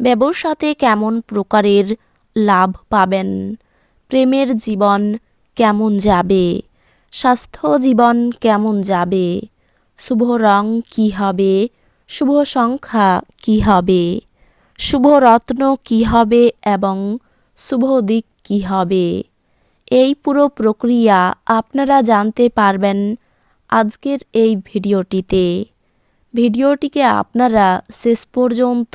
ব্যবসাতে কেমন প্রকারের লাভ পাবেন? প্রেমের জীবন কেমন যাবে? স্বাস্থ্য জীবন কেমন যাবে? শুভ রং কী হবে? শুভ সংখ্যা কী হবে? শুভ রত্ন কী হবে এবং শুভ দিক কী হবে? এই পুরো প্রক্রিয়া আপনারা জানতে পারবেন আজকের এই ভিডিওটিতে। ভিডিওটিকে আপনারা শেষ পর্যন্ত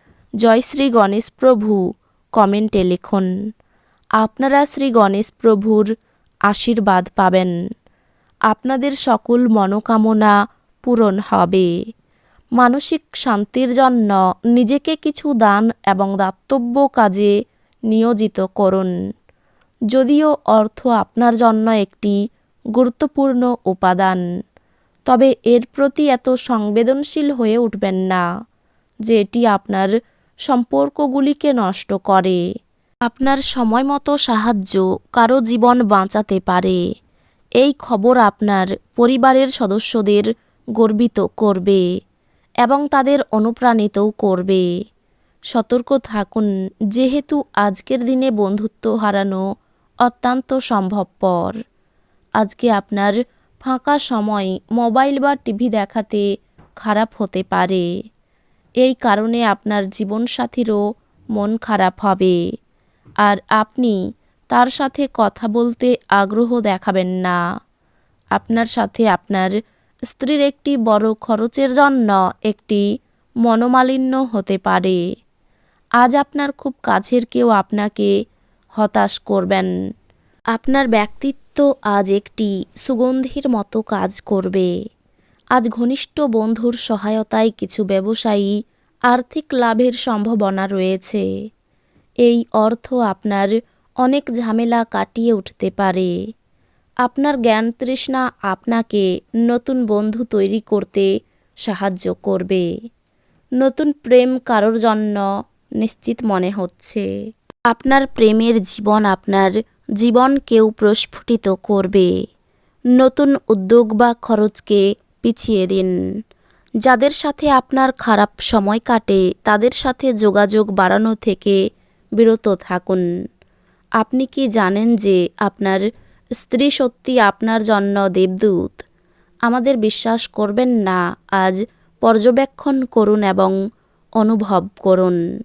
জয় শ্রী গণেশ প্রভু, কমেন্টে লিখুন। আপনারা শ্রী গণেশ প্রভুর আশীর্বাদ পাবেন। আপনাদের সকল মনোকামনা পূরণ হবে। মানসিক শান্তির জন্য নিজেকে কিছু দান এবং দাতব্য কাজে নিয়োজিত করুন। যদিও অর্থ আপনার জন্য একটি গুরুত্বপূর্ণ উপাদান, তবে এর প্রতি এত সংবেদনশীল হয়ে উঠবেন না, যে এটি আপনার সম্পর্কগুলিকে নষ্ট করে। আপনার সময় মতো সাহায্য কারও জীবন বাঁচাতে পারে। এই খবর আপনার পরিবারের সদস্যদের গর্বিত করবে এবং তাদের অনুপ্রাণিতও করবে। সতর্ক থাকুন, যেহেতু আজকের দিনে বন্ধুত্ব হারানো অত্যন্ত সম্ভবপর। আজকে আপনার ফাঁকা সময় মোবাইল বা টিভি দেখাতে খারাপ হতে পারে। এই কারণে আপনার জীবনসাথীরও মন খারাপ হবে। আর আপনি তার সাথে কথা বলতে আগ্রহ দেখাবেন না। আপনার সাথে আপনার স্ত্রীর একটি বড় খরচের জন্য একটি মনোমালিন্য হতে পারে। আজ আপনার খুব কাছের কেউ আপনাকে হতাশ করবেন। আপনার ব্যক্তিত্ব আজ একটি সুগন্ধির মতো কাজ করবে। আজ ঘনিষ্ঠ বন্ধুর সহায়তায় কিছু ব্যবসায়ী আর্থিক লাভের সম্ভাবনা রয়েছে। এই অর্থ আপনার অনেক ঝামেলা কাটিয়ে উঠতে পারে। আপনার জ্ঞান তৃষ্ণা আপনাকে নতুন বন্ধু তৈরি করতে সাহায্য করবে। নতুন প্রেম কারোর জন্য নিশ্চিত মনে হচ্ছে। আপনার প্রেমের জীবন আপনার জীবনকেও প্রস্ফুটিত করবে। নতুন উদ্যোগ বা খরচকে পিছিয়ে দিন। যাদের সাথে আপনার খারাপ সময় কাটে, তাদের সাথে যোগাযোগ বাড়ানো থেকে বিরত থাকুন। আপনি কি জানেন যে আপনার স্ত্রী সত্যি আপনার জন্য দেবদূত? আমাদের বিশ্বাস করবেন না, আজ পর্যবেক্ষণ করুন এবং অনুভব করুন।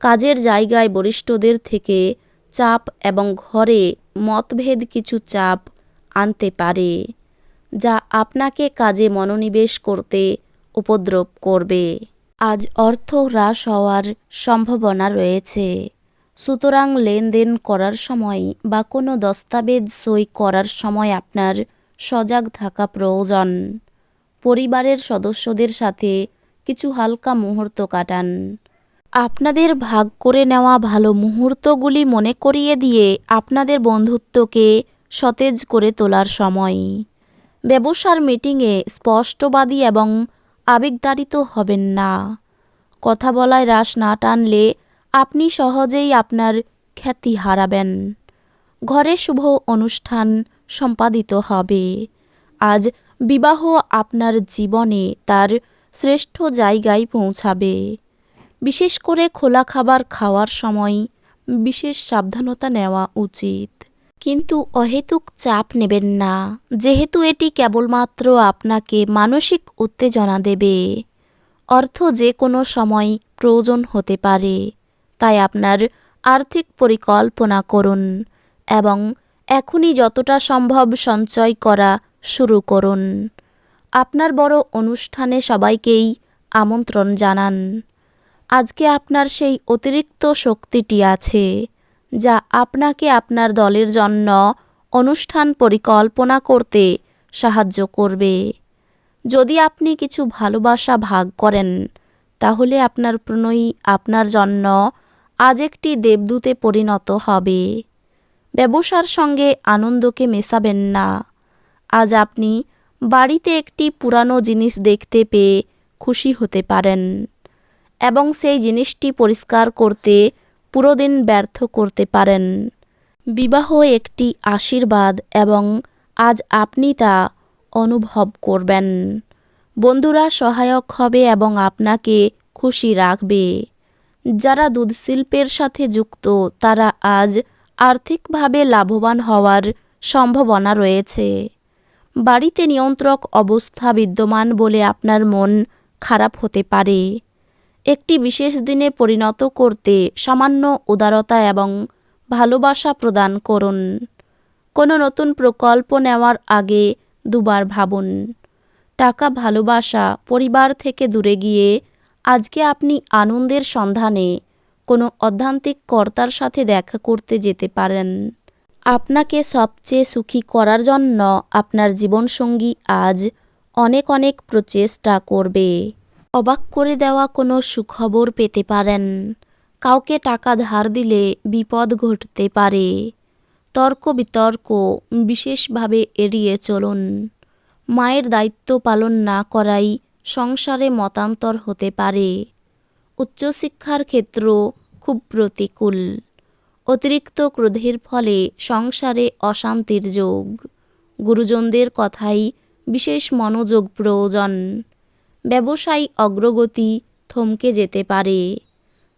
কাজের জায়গায় বরিষ্ঠদের থেকে চাপ এবং ঘরে মতভেদ কিছু চাপ আনতে পারে, যা আপনাকে কাজে মনোনিবেশ করতে উপদ্রব করবে। আজ অর্থ হ্রাস হওয়ার সম্ভাবনা রয়েছে। সুতরাং লেনদেন করার সময় বা কোনো দস্তাবেজ সই করার সময় আপনার সজাগ থাকা প্রয়োজন। পরিবারের সদস্যদের সাথে কিছু হালকা মুহূর্ত কাটান। আপনাদের ভাগ করে নেওয়া ভালো মুহূর্তগুলি মনে করিয়ে দিয়ে আপনাদের বন্ধুত্বকে সতেজ করে তোলার সময়। ব্যবসার মিটিংয়ে স্পষ্টবাদী এবং আবেগদারিত হবেন না। কথা বলায় রাস না টানলে আপনি সহজেই আপনার খ্যাতি হারাবেন। ঘরে শুভ অনুষ্ঠান সম্পাদিত হবে। আজ বিবাহ আপনার জীবনে তার শ্রেষ্ঠ জায়গায় পৌঁছাবে। বিশেষ করে খোলা খাবার খাওয়ার সময় বিশেষ সাবধানতা নেওয়া উচিত। কিন্তু অহেতুক চাপ নেবেন না। যেহেতু এটি কেবলমাত্র আপনাকে মানসিক উত্তেজনা দেবে। অর্থ যে কোনো সময় প্রয়োজন হতে পারে। তাই আপনার আর্থিক পরিকল্পনা করুন এবং এখনই যতটা সম্ভব সঞ্চয় করা শুরু করুন। আপনার বড় অনুষ্ঠানে সবাইকেই আমন্ত্রণ জানান। আজকে আপনার সেই অতিরিক্ত শক্তিটি আছে। যা আপনাকে আপনার দলের জন্য অনুষ্ঠান পরিকল্পনা করতে সাহায্য করবে। যদি আপনি কিছু ভালোবাসা ভাগ করেন, তাহলে আপনার প্রণয়ী আপনার জন্য আজ একটি দেবদূতে পরিণত হবে। ব্যবসার সঙ্গে আনন্দকে মেশাবেন না। আজ আপনি বাড়িতে একটি পুরানো জিনিস দেখতে পেয়ে খুশি হতে পারেন এবং সেই জিনিসটি পরিষ্কার করতে পুরো দিন ব্যর্থ করতে পারেন। বিবাহ একটি আশীর্বাদ এবং আজ আপনি তা অনুভব করবেন। বন্ধুরা সহায়ক হবে এবং আপনাকে খুশি রাখবে। যারা দুধ শিল্পের সাথে যুক্ত, তারা আজ আর্থিকভাবে লাভবান হওয়ার সম্ভাবনা রয়েছে। বাড়িতে নিয়ন্ত্রক অবস্থা বিদ্যমান বলে আপনার মন খারাপ হতে পারে। একটি বিশেষ দিনে পরিণত করতে সামান্য উদারতা এবং ভালোবাসা প্রদান করুন। কোনো নতুন প্রকল্প নেওয়ার আগে দুবার ভাবুন। টাকা ভালোবাসা পরিবার থেকে দূরে গিয়ে আজকে আপনি আনন্দের সন্ধানে কোনো অধ্যান্তিক কর্তার সাথে দেখা করতে যেতে পারেন। আপনাকে সবচেয়ে সুখী করার জন্য আপনার জীবনসঙ্গী আজ অনেক অনেক প্রচেষ্টা করবে। অবাক করে দেওয়া কোনো সুখবর পেতে পারেন। কাউকে টাকা ধার দিলে বিপদ ঘটতে পারে। তর্ক বিতর্ক বিশেষভাবে এড়িয়ে চলুন। মায়ের দায়িত্ব পালন না করাই সংসারে মতান্তর হতে পারে। উচ্চশিক্ষার ক্ষেত্র খুব প্রতিকূল। অতিরিক্ত ক্রোধের ফলে সংসারে অশান্তির যোগ। গুরুজনদের কথাই বিশেষ মনোযোগ প্রয়োজন। ব্যবসায়ী অগ্রগতি থমকে যেতে পারে।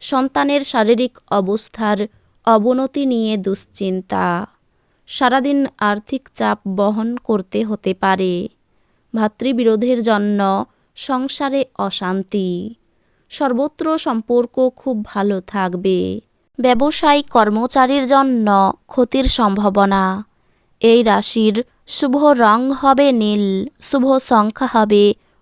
সন্তানের শারীরিক অবস্থার অবনতি নিয়ে দুশ্চিন্তা। সারাদিন আর্থিক চাপ বহন করতে হতে পারে। ভাতৃবিরোধের জন্য সংসারে অশান্তি। সর্বত্র সম্পর্ক খুব ভালো থাকবে। ব্যবসায়ী কর্মচারীর জন্য ক্ষতির সম্ভাবনা। এই রাশির শুভ রং হবে নীল, শুভ সংখ্যা হবে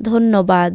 ধন্যবাদ।